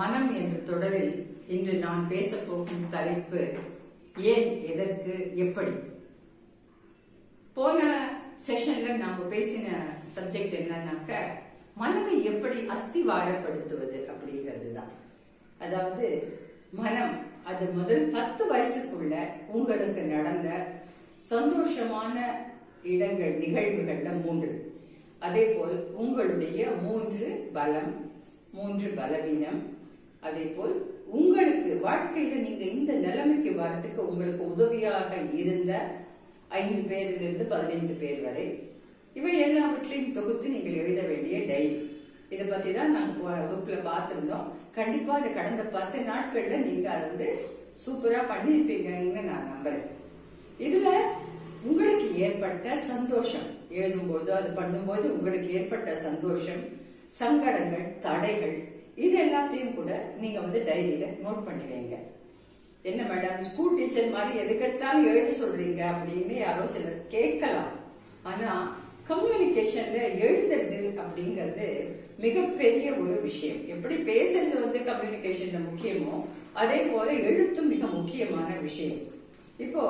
மனம் என்ற தொடரில் இன்று நான் பேசப் போகும் தலைப்பு ஏன் எதற்கு எப்படி? போன செஷன்ல நாம பேசின சப்ஜெக்ட் என்னன்னாக்க மனதை எப்படி அஸ்திவாரப்படுத்துவது அப்படிங்கிறது தான் அதாவது மனம் அது முதல் பத்து வயசுக்குள்ள உங்களுக்கு நடந்த சந்தோஷமான இடங்கள் நிகழ்வுகள்ல மூன்று. அதே போல் உங்களுடைய மூன்று பலம் மூன்று பலவீனம் அதே போல் உங்களுக்கு வாழ்க்கையில நீங்க இந்த நிலைமைக்கு வரத்துக்கு உங்களுக்கு உதவியாக இருந்த ஐந்து பேரிலிருந்து பதினைந்து பேர் வரை இவை எல்லாவற்றையும் தொகுத்து நீங்கள் எழுத வேண்டிய டைரி இதை பத்தி தான் நாங்க போன வகுப்புல பார்த்திருந்தோம். கண்டிப்பா இதை கடந்த பத்து நாட்கள்ல நீங்க அதை வந்து சூப்பரா பண்ணியிருப்பீங்கன்னு நான் நம்புறேன். இதுல உங்களுக்கு ஏற்பட்ட சந்தோஷம் எழுதும்போது அது பண்ணும்போது உங்களுக்கு ஏற்பட்ட சந்தோஷம் சங்கடங்கள் தடைகள் இது எல்லாத்தையும் கூட நீங்க வந்து டைரியில நோட் பண்ணி வைங்க. என்ன மேடம் ஸ்கூல் டீச்சர் மாதிரி எதுக்கெடுத்தாலும் எழுத சொல்றீங்க அப்படின்னு யாரோ சிலர் கேட்கலாம். ஆனா கம்யூனிகேஷன்ல எழுதுறது அப்படிங்கிறது மிகப்பெரிய ஒரு விஷயம். எப்படி பேசுறது வந்து கம்யூனிகேஷன்ல முக்கியமோ அதே போல எழுத்தும் மிக முக்கியமான விஷயம். இப்போ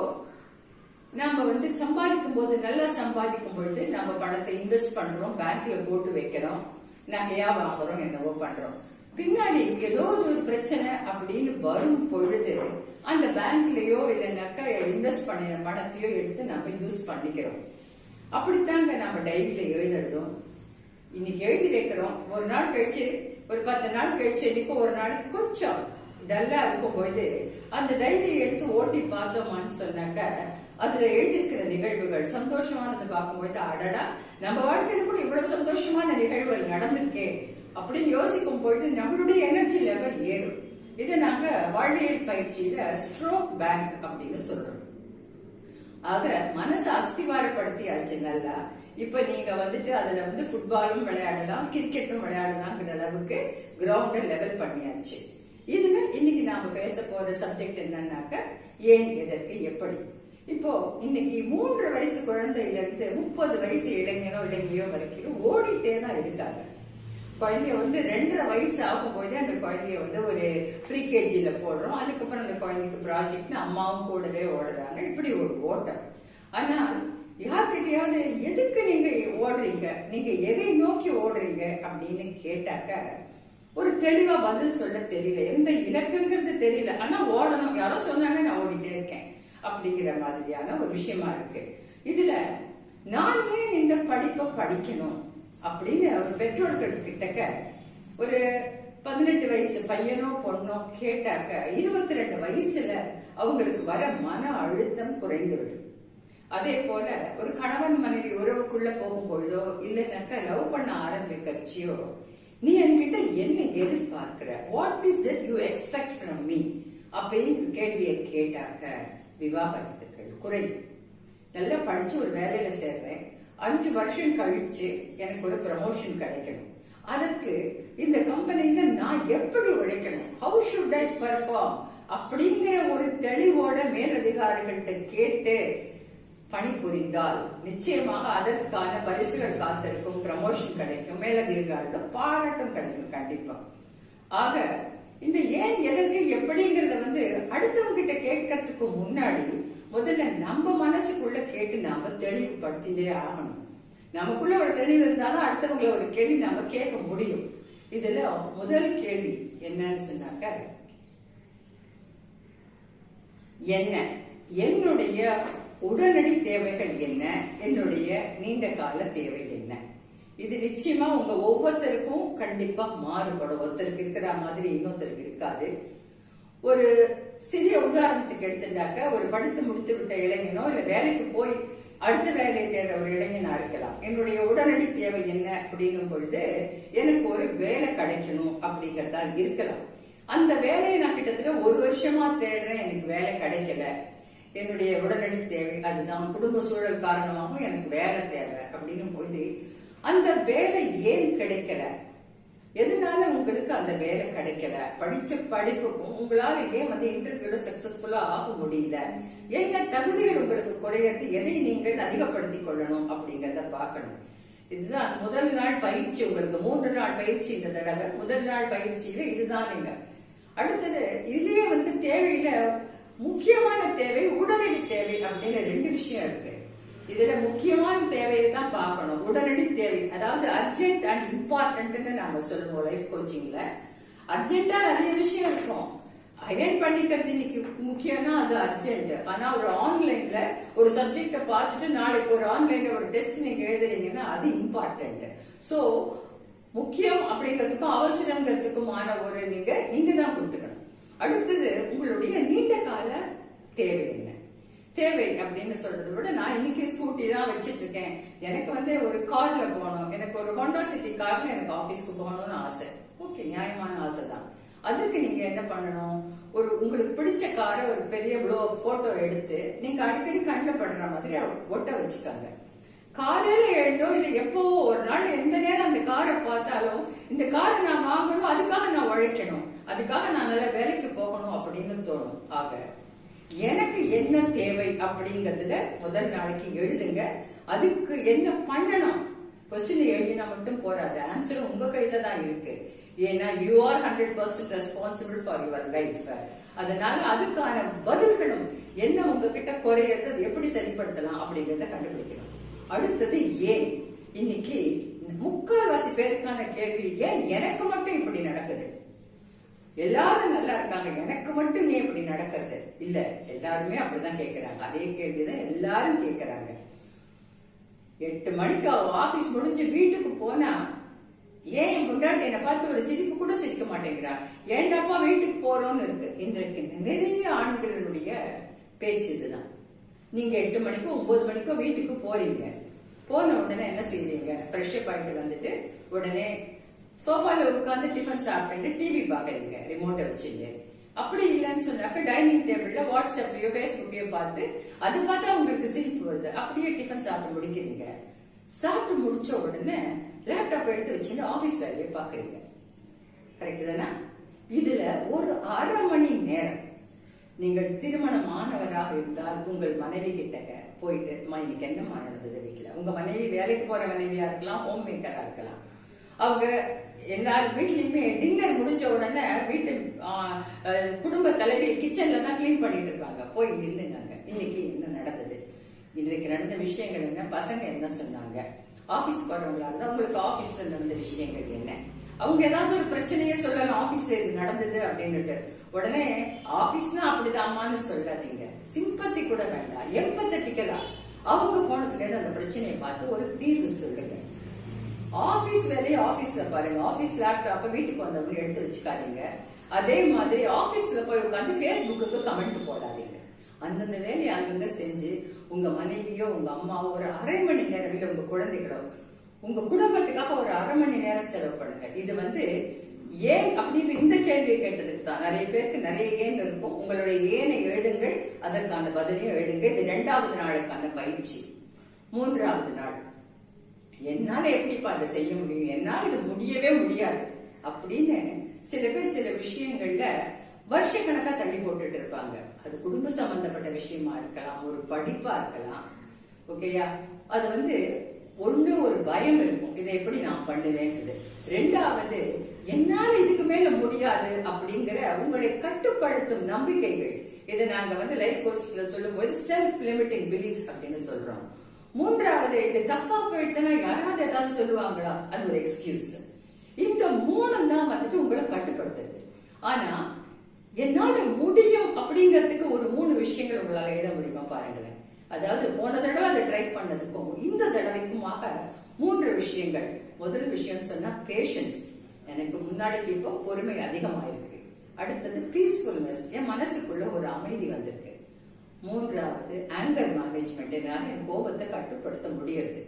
நாம வந்து சம்பாதிக்கும் போது நல்லா சம்பாதிக்கும் பொழுது நம்ம பணத்தை இன்வெஸ்ட் பண்றோம் பேங்க்ல போட்டு வைக்கிறோம் நகையா வாங்குறோம் என்னவோ பண்றோம். பின்னாடி ஏதோ ஒரு பிரச்சனை அப்படின்னு வரும் பொழுது அந்த பேங்க்லயோ இல்லைனாக்கா இன்வெஸ்ட் பண்ணின பணத்தையோ எடுத்து நம்ம யூஸ் பண்ணிக்கிறோம். அப்படித்தாங்க நம்ம டைரியில எழுதுறதும். இன்னைக்கு எழுதி வைக்கிறோம். ஒரு நாள் கழிச்சு ஒரு பத்து நாள் கழிச்சு இன்னைக்கு ஒரு நாளைக்கு கொஞ்சம் டல்லா இருக்கும் போது அந்த டைரியை எடுத்து ஓட்டி பார்த்தோமான்னு சொன்னாக்க அதுல எழுதியிருக்கிற நிகழ்வுகள் சந்தோஷமானது பார்க்கும்போது அடடா நம்ம வாழ்க்கையில கூட இவ்வளவு சந்தோஷமான நிகழ்வுகள் நடந்திருக்கே. அப்படின்னு யோசிக்கும் பொழுது நம்மளுடைய எனர்ஜி லெவல் ஏறும். இதை நாங்க வாழ்வியல் பயிற்சியில ஸ்ட்ரோக் பேங்க் அப்படின்னு சொல்றோம். ஆக மனசை அஸ்திவாரப்படுத்தியாச்சு நல்லா. இப்ப நீங்க வந்துட்டு அதுல வந்து ஃபுட்பாலும் விளையாடலாம் கிரிக்கெட்டும் விளையாடலாம்ங்கிற அளவுக்கு கிரவுண்ட லெவல் பண்ணியாச்சு. இதுல இன்னைக்கு நாம பேச போற சப்ஜெக்ட் என்னன்னாக்க ஏன் எதற்கு எப்படி? இப்போ இன்னைக்கு மூன்று வயசு குழந்தையில இருந்து முப்பது வயசு இளைஞனோ இளைஞயோ வரைக்கும் ஓடிட்டே தான் இருக்காங்க. குழந்தைய வந்து ரெண்டரை வயசு ஆகும்போது அந்த குழந்தைய வந்து ஒரு ப்ரீ போடுறோம். அதுக்கப்புறம் அந்த குழந்தைக்கு ப்ராஜெக்ட்னு அம்மாவும் கூடவே ஓடுறாங்க. இப்படி ஒரு ஓட்டம். ஆனால் யார்கிட்டயாவது எதுக்கு நீங்க ஓடுறீங்க? நீங்க எதை நோக்கி ஓடுறீங்க அப்படின்னு கேட்டாக்க ஒரு தெளிவா பதில் சொல்ல தெரியல. எந்த இலக்குங்கிறது தெரியல. ஆனா ஓடணும். யாரோ சொன்னாங்க நான் ஓடிட்டே இருக்கேன் அப்படிங்கிற மாதிரியான ஒரு விஷயமா இருக்கு. இதுல நான் ஏன் இந்த படிப்பை படிக்கணும். அப்படின்னு ஒரு பெற்றோர்கள் கிட்டக்க ஒரு பதினெட்டு வயசு பையனோ பொண்ணோ கேட்டாக்க இருபத்தி ரெண்டு வயசுல அவங்களுக்கு வர மன அழுத்தம் குறைந்துவிடும். அதே போல ஒரு கணவன் மனைவி உறவுக்குள்ள போகும்பொழுதோ இல்லைனாக்க லவ் பண்ண ஆரம்பிக்கிறச்சியோ நீ என்கிட்ட என்ன எதிர்பார்க்கிற? What is that you expect from me அப்படின்னு கேள்வியை கேட்டாக்க விவாகரத்துக்கள் குறையும். நல்லா படிச்சு ஒரு வேலையில சேர்றேன். அஞ்சு வருஷம் கழிச்சு எனக்கு ஒரு ப்ரமோஷன் கிடைக்கணும். அதற்கு இந்த கம்பெனில நான் எப்படி உழைக்கணும்? ஹவு ஷுட் ஐ பர்ஃபார்ம் அப்படிங்கிற ஒரு தெளிவோட மேலதிகாரிகள்கிட்ட கேட்டு பணிபுரிந்தால் நிச்சயமாக அதற்கான பரிசுகள் காத்திருக்கும் ப்ரமோஷன் கிடைக்கும் மேலதிகாரிகள் பாராட்டும் கிடைக்கும் கண்டிப்பா. ஆக இந்த ஏன் எதற்கு எப்படிங்கறத வந்து அடுத்தவங்க கிட்ட கேட்கறதுக்கு முன்னாடி முதல்ல நம்ம மனசுக்குள்ள கேட்டு நாம தெளிவுபடுத்திட்டே ஆகணும். நமக்குள்ள ஒரு தெளிவு இருந்தாலும் அடுத்தவங்கள ஒரு கேள்வி நாம கேட்க முடியும். இதுல முதல் கேள்வி என்னன்னு சொன்னாக்க என்ன? என்னுடைய உடனடி தேவைகள் என்ன? என்னுடைய நீண்ட கால தேவை என்ன? இது நிச்சயமா உங்க ஒவ்வொருத்தருக்கும் கண்டிப்பா மாறுபடும். ஒருத்தருக்கு இருக்கிற மாதிரி இன்னொருத்தருக்கு இருக்காது. ஒரு சிறிய உதாரணத்துக்கு எடுத்துட்டாக்க ஒரு படித்து முடித்து விட்ட இளைஞனோ இல்ல வேலைக்கு போய் அடுத்த வேலையை தேடுற ஒரு இளைஞனா இருக்கலாம். என்னுடைய உடனடி தேவை என்ன அப்படிங்கும் பொழுது எனக்கு ஒரு வேலை கிடைக்கணும் அப்படிங்கறதா இருக்கலாம். அந்த வேலையை நான் கிட்டத்தட்ட ஒரு வருஷமா தேடுறேன் எனக்கு வேலை கிடைக்கல. என்னுடைய உடனடி தேவை அதுதான். குடும்ப சூழல் காரணமாகவும் எனக்கு வேலை தேவை அப்படின்னும் போது அந்த வேலை ஏன் கிடைக்கல? எதனால உங்களுக்கு அந்த வேலை கிடைக்கல? படிச்ச படிப்புக்கும் உங்களால ஏன் வந்து இன்டர்வியூல சக்சஸ்ஃபுல்லா ஆக முடியல? என்ன தகுதிகள் உங்களுக்கு குறையறது? எதை நீங்கள் அதிகப்படுத்திக் கொள்ளணும் அப்படிங்கறத பார்க்கணும். இதுதான் முதல் நாள் பயிற்சி உங்களுக்கு. மூன்று நாள் பயிற்சி இந்த தடவை. முதல் நாள் பயிற்சியில இதுதான் நீங்க. அடுத்தது இதுலயே வந்து தேவையில முக்கியமான தேவை உடனடி தேவை அப்படின்னு ரெண்டு விஷயம் இருக்கு. இதுல முக்கியமான தேவையை தான் பார்க்கணும் உடனடி தேவை அதாவது அர்ஜென்ட் அண்ட் இம்பார்ட்டன்ட்னு நாம சொல்லுவோம் லைஃப் கோச்சிங்ல அர்ஜென்ட்டா நிறைய விஷயம் இருக்கும் அயன் பண்ணிக்கிறது இன்னைக்கு முக்கியம்னா அது அர்ஜென்ட் ஆனா ஒரு ஆன்லைன்ல ஒரு சப்ஜெக்ட பார்த்துட்டு நாளைக்கு ஒரு ஆன்லைன்ல ஒரு டெஸ்ட் நீங்க எழுதுறீங்கன்னா அது இம்பார்ட்டன்ட் சோ முக்கியம் அப்படிங்கிறதுக்கும் அவசரங்கிறதுக்குமான ஒரு நீங்க நீங்க தான் கொடுத்துக்கணும் அடுத்தது உங்களுடைய நீண்ட கால தேவை என்ன தேவை அப்படின்னு சொல்றதை விட நான் இன்னைக்கு ஸ்கூட்டி தான் வச்சிட்டு இருக்கேன். எனக்கு வந்து ஒரு கார்ல போகணும். எனக்கு ஒரு ஹோண்டா சிட்டி கார்ல எனக்கு ஆபீஸ்க்கு போகணும்னு ஆசை. ஓகே நியாயமான ஆசை தான். அதுக்கு நீங்க என்ன பண்ணணும்? ஒரு உங்களுக்கு பிடிச்ச காரை ஒரு பெரிய ப்ளோ போட்டோ எடுத்து நீங்க அடிக்கடி கண்ணில் படுற மாதிரி ஒட்ட வச்சுக்காங்க. காலையில எழுந்தோ இல்ல எப்போ ஒரு நாள் எந்த நேரம் அந்த காரை பார்த்தாலும் இந்த காரை நான் வாங்கணும் அதுக்காக நான் உழைக்கணும். அதுக்காக நான் நல்ல வேலைக்கு போகணும் அப்படின்னு தோணும். ஆக எனக்கு என்ன தேவை அப்படிங்கிறதுல முதல் நாளைக்கு எழுதுங்க. அதுக்கு என்ன பண்ணணும்? கொஸ்டின் எழுதினா மட்டும் போறாது. ஆன்சர் உங்க கையில தான் இருக்கு. ஏன்னா you are hundred percent responsible for your life அதனால அதுக்கான பதில்களும் என்ன உங்ககிட்ட குறையறது எப்படி சரிப்படுத்தலாம் அப்படிங்கறத கண்டுபிடிக்கணும். அடுத்தது ஏன் இன்னைக்கு முக்கால்வாசி பேருக்கான கேள்வி ஏன் எனக்கு மட்டும் இப்படி நடக்குது? எல்லாரும் நல்லா இருக்காங்க. எனக்கு மட்டும் ஏன் இப்படி நடக்கிறது? இல்ல எல்லாருமே அப்படிதான் கேக்குறாங்க. அதே கேள்விதான் எல்லாரும் கேக்குறாங்க. எட்டு மணிக்கு அவ ஆபீஸ் முடிஞ்சு வீட்டுக்கு போனா ஏன் என் பொண்டாட்டி என்னை பார்த்து ஒரு சிரிப்பு கூட சிரிக்க மாட்டேங்கிறா? ஏண்டாப்பா வீட்டுக்கு போறோம்னு இருக்கு. இன்றைக்கு நிறைய ஆண்களுடைய பேச்சு இதுதான். நீங்க எட்டு மணிக்கோ ஒன்பது மணிக்கோ வீட்டுக்கு போறீங்க. போன உடனே என்ன செய்வீங்க? ஃப்ரெஷ் அப் வந்துட்டு உடனே சோஃபால உட்காந்து டிஃபன் சாப்பிட்டு டிவி பாக்குறீங்க ரிமோட்டை வச்சுங்க அப்படி இல்லைன்னு சொன்னாக்க டைனிங் டேபிள்ல வாட்ஸ்அப்லயோ ஃபேஸ்புக்கையோ பார்த்து அது பார்த்தா உங்களுக்கு சிரிப்பு வருது. அப்படியே டிஃபன் சாப்பிட்டு முடிக்கிறீங்க. சாப்பிட்டு முடிச்ச உடனே லேப்டாப் எடுத்து வச்சுட்டு ஆபீஸ் வேலையை பாக்குறீங்க கரெக்ட் தானே? இதுல ஒரு அரை மணி நேரம் நீங்கள் திருமணமானவராக இருந்தால் உங்கள் மனைவி கிட்ட போயிட்டு அம்மா இன்னைக்கு என்னமா நடந்தது வீட்டுல உங்க மனைவி வேலைக்கு போற மனைவியா இருக்கலாம் ஹோம் மேக்கரா இருக்கலாம். அவங்க எல்லார் வீட்லயுமே டின்னர் முடிஞ்ச உடனே வீட்டு குடும்ப தலைவி கிச்சன்ல தான் கிளீன் பண்ணிட்டு இருப்பாங்க. போய் நில்லுங்க. இன்னைக்கு என்ன நடந்தது? இன்றைக்கு நடந்த விஷயங்கள் என்ன? பசங்க என்ன சொன்னாங்க? ஆபீஸ் போறவங்களா இருந்தா உங்களுக்கு ஆபீஸ்ல நடந்த விஷயங்கள் என்ன? அவங்க ஏதாவது ஒரு பிரச்சனையே சொல்லலாம். ஆபீஸ்ல இது நடந்தது அப்படின்னுட்டு. உடனே ஆபீஸ்னா அப்படிதாமான்னு சொல்லாதீங்க. சிம்பத்தி கூட வேண்டாம். எம்பத்தட்டிக்கலா அவங்க போனதுல இருந்து அந்த பிரச்சனையை பார்த்து ஒரு தீர்வு சொல்லுங்க. ஆபீஸ் வேலையை ஆபீஸ்ல பாருங்க. ஆபீஸ் லேப்டாப்ப வீட்டுக்கு வந்தவங்க எடுத்து வச்சுக்காதீங்க. அதே மாதிரி ஆபீஸ்ல போய் உட்காந்து பேஸ்புக்கு கமெண்ட் போடாதீங்க. அந்தந்த வேலையை அங்கங்க செஞ்சு உங்க மனைவியோ உங்க அம்மாவோ ஒரு அரை மணி நேரம் இல்ல உங்க குழந்தைகளோ உங்க குடும்பத்துக்காக ஒரு அரை மணி நேரம் செலவு பண்ணுங்க. இது வந்து ஏன் அப்படின்னு இந்த கேள்வியை கேட்டதுக்கு தான். நிறைய பேருக்கு நிறைய ஏன் இருக்கும். உங்களுடைய ஏனை எழுதுங்கள் அதற்கான பதிலையும் எழுதுங்க இது இரண்டாவது நாளுக்கான பயிற்சி. மூன்றாவது நாள். என்னால எப்படிப்பா அதை செய்ய முடியும்? என்னால இது முடியவே முடியாது. அப்படின்னு சில பேர் சில விஷயங்கள்ல வருஷ கணக்கா தள்ளி போட்டுட்டு இருப்பாங்க. அது குடும்ப சம்பந்தப்பட்ட விஷயமா இருக்கலாம் ஒரு படிப்பா இருக்கலாம். ஓகேயா அது வந்து ஒண்ணு ஒரு பயம் இருக்கும். இதை எப்படி நான் பண்ணுவேன்றது. ரெண்டாவது என்னால இதுக்கு மேல முடியாது அப்படிங்கிற உங்களை கட்டுப்படுத்தும் நம்பிக்கைகள். இதை நாங்க வந்து லைஃப் கோச்சிங்ல சொல்லும்போது செல்ஃப் லிமிட்டிங் பிலீஃப்ஸ் அப்படின்னு சொல்றோம். மூன்றாவது இது தப்பா போயிடுச்சுன்னா ஏதாவது சொல்லுவாங்களா? அது ஒரு எக்ஸ்கியூஸ் இந்த மூணும் தான் வந்துட்டு உங்களை கட்டுப்படுத்துது. ஆனா என்னால முடியும் அப்படிங்கிறதுக்கு ஒரு மூணு விஷயங்கள் உங்களால எழுத முடியுமா பாருங்களேன். அதாவது போன தடவை அதை ட்ரை பண்ணதுக்கும் இந்த தடவைக்குமாக மூன்று விஷயங்கள். முதல் விஷயம் சொன்னா பேஷன்ஸ் எனக்கு முன்னாடி இப்போ பொறுமை அதிகமாயிருக்கு. அடுத்தது பீஸ்ஃபுல்னஸ் என் மனசுக்குள்ள ஒரு அமைதி வந்திருக்கு. மூன்றாவது ஆங்கர் மேனேஜ்மெண்ட் என்னால என் கோபத்தை கட்டுப்படுத்த முடியாது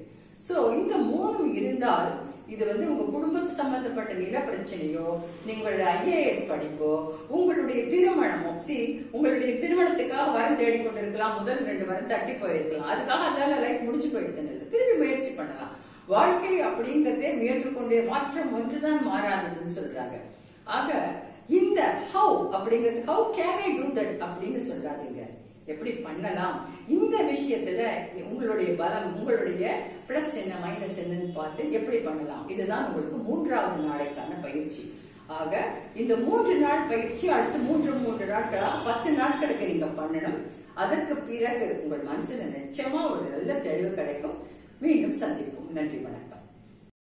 சோ இந்த மூணும் இருந்தால் இது வந்து உங்க குடும்பத்து சம்பந்தப்பட்ட நில பிரச்சனையோ நீங்களுடைய ஐஏஎஸ் படிப்போ உங்களுடைய திருமணமோ சி உங்களுடைய திருமணத்துக்காக வரம் தேடி கொண்டிருக்கலாம் முதல் ரெண்டு வரம் தட்டி போயிருக்கலாம். அதுக்காக அதால லைஃப் முடிஞ்சு போயிடுதுன்னு இல்லை. திருப்பி முயற்சி பண்ணலாம். வாழ்க்கை அப்படிங்கறதே முயன்று கொண்டே மாற்றம் ஒன்றுதான் மாறாததுன்னு சொல்றாங்க. ஆக இந்த ஹவு அப்படிங்கிறது how can I do that அப்படின்னு சொல்லாதீங்க எப்படி பண்ணலாம்? இந்த விஷயத்துல உங்களுடைய பலம் உங்களுடைய பிளஸ் என்ன மைனஸ் என்னன்னு பார்த்து எப்படி பண்ணலாம்? இதுதான் உங்களுக்கு மூன்றாவது நாளைக்கான பயிற்சி. ஆக இந்த மூன்று நாள் பயிற்சி அடுத்து மூன்று மூன்று நாட்களா? பத்து நாட்களுக்கு நீங்க பண்ணணும். அதற்கு பிறகு உங்கள் மனசுல நிச்சயமா ஒரு நல்ல தெளிவு கிடைக்கும். மீண்டும் சந்திப்போம். நன்றி வணக்கம்.